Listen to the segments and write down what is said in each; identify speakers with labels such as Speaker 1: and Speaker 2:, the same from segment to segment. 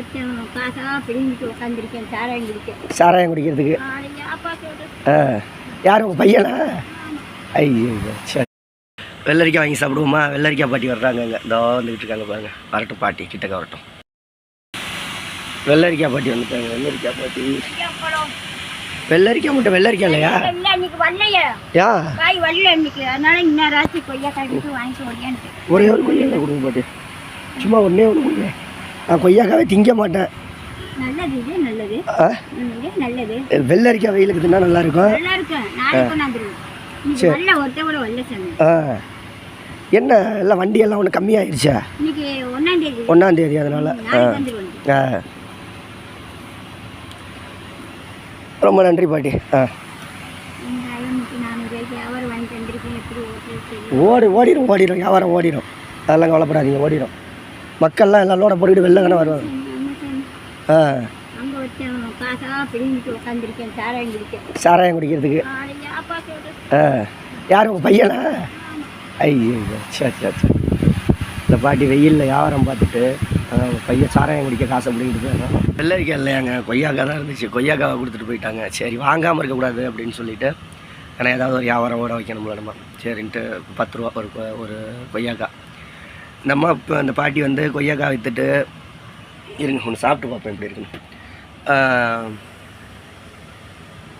Speaker 1: வச்சேன் காசெல்லாம் பிடிங்கிட்டு உட்காந்துருக்கேன் சாராயம் குடிக்க.
Speaker 2: சாராயம் குடிக்கிறதுக்கு? ஆ யார் உங்கள் பையனா? ஐயோ சரி வெள்ளரிக்காய் வாங்கி சாப்பிடுவோமா? வெள்ளரிக்காய் பாட்டி வர்றாங்க இங்கே. இதோ வந்துக்கிட்டு இருக்காங்க பாருங்க. வரட்டும் பாட்டி கிட்டக்க வரட்டும். வெள்ளரிக்காய் பாட்டி வந்துட்டாங்க. வெள்ளரிக்காய் பாட்டி. வெள்ளரிக்காய் மட்டும் வெள்ளரிக்காய் இல்லையா? யா?
Speaker 1: கொய்யா
Speaker 2: ஒரே ஒரு கொய்யாக்காய் கொடுங்க பாட்டி. சும்மா ஒன்றே ஒன்று கொடுங்க நான் கொய்யாக்காவே திங்க மாட்டேன். வெள்ளரிக்காய் வெயிலுக்கு தின்னா நல்லா இருக்கும் ஆ. என்ன எல்லாம் வண்டி எல்லாம் ஒன்று கம்மியாயிருச்சா?
Speaker 1: இன்னைக்கு ஒன்னாம் தேதி.
Speaker 2: ஒன்றாம் தேதி அதனால. ஆ. ரொம்ப நன்றி பாட்டி. ஆ. ஓடி ஓடிடும் ஓடிடும் வியாபாரம் ஓடிடும் அதெல்லாம் கவலைப்படாதீங்க ஓடிடும் மக்கள்லாம் எல்லாம் லோட போட்டுக்கிட்டு வெளில தானே வருவாங்க. ஆ.
Speaker 1: சாராயம் குடிக்க
Speaker 2: சாராயம் குடிக்கிறதுக்கு. ஆ. யார் உங்கள் பையனா? ஐயோ சரி சரி சரி இந்த பாட்டி வெயிலில் வியாபாரம் பார்த்துட்டு பையன் சாராயம் குடிக்க காசை பிடிக்கிட்டு வெள்ளரிக்காய் இல்லையாங்க கொய்யாக்காய் தான் இருந்துச்சு. கொய்யாக்காவை கொடுத்துட்டு போயிட்டாங்க. சரி வாங்காமல் இருக்கக்கூடாது அப்படின்னு சொல்லிட்டு ஏன்னா ஏதாவது ஒரு வியாபாரம் ஓட வைக்கணும்ல நம்ம. சரின்ட்டு பத்து ரூபா ஒரு ஒரு கொய்யாக்காய். இந்த அம்மா இப்போ அந்த பாட்டி வந்து கொய்யாக்காய் விற்றுட்டு இருங்க ஒன்று சாப்பிட்டு பார்ப்பேன் எப்படி இருக்குன்னு.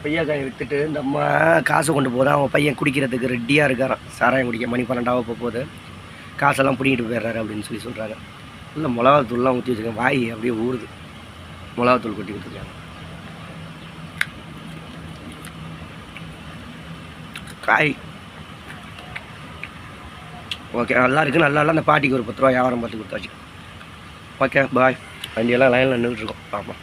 Speaker 2: கொய்யாக்காயை விற்றுட்டு இந்த அம்மா காசை கொண்டு போதான் அவன் பையன் குடிக்கிறதுக்கு ரெடியாக இருக்காரான் சாராயம் குடிக்க மணி பன்னெண்டாவ போக போகுது காசெல்லாம் பிடிங்கிட்டு போயிடுறாரு அப்படின்னு சொல்லி சொல்கிறாங்க இல்லை மிளகாத்தூள்லாம் ஊற்றி வச்சுருக்கேன். வாய் அப்படியே ஊறுது. மிளகாத்தூள் கொட்டி கொடுத்துருக்காங்க. காய். ஓகே நல்லா இருக்குது நல்லா இல்லை அந்த பாட்டிக்கு ஒரு பத்து ரூபா வியாபாரம் பார்த்து கொடுத்தாச்சு. ஓகே பாய் வண்டியெல்லாம் லைனில் நின்றுட்டுருக்கோம் ஆமாம்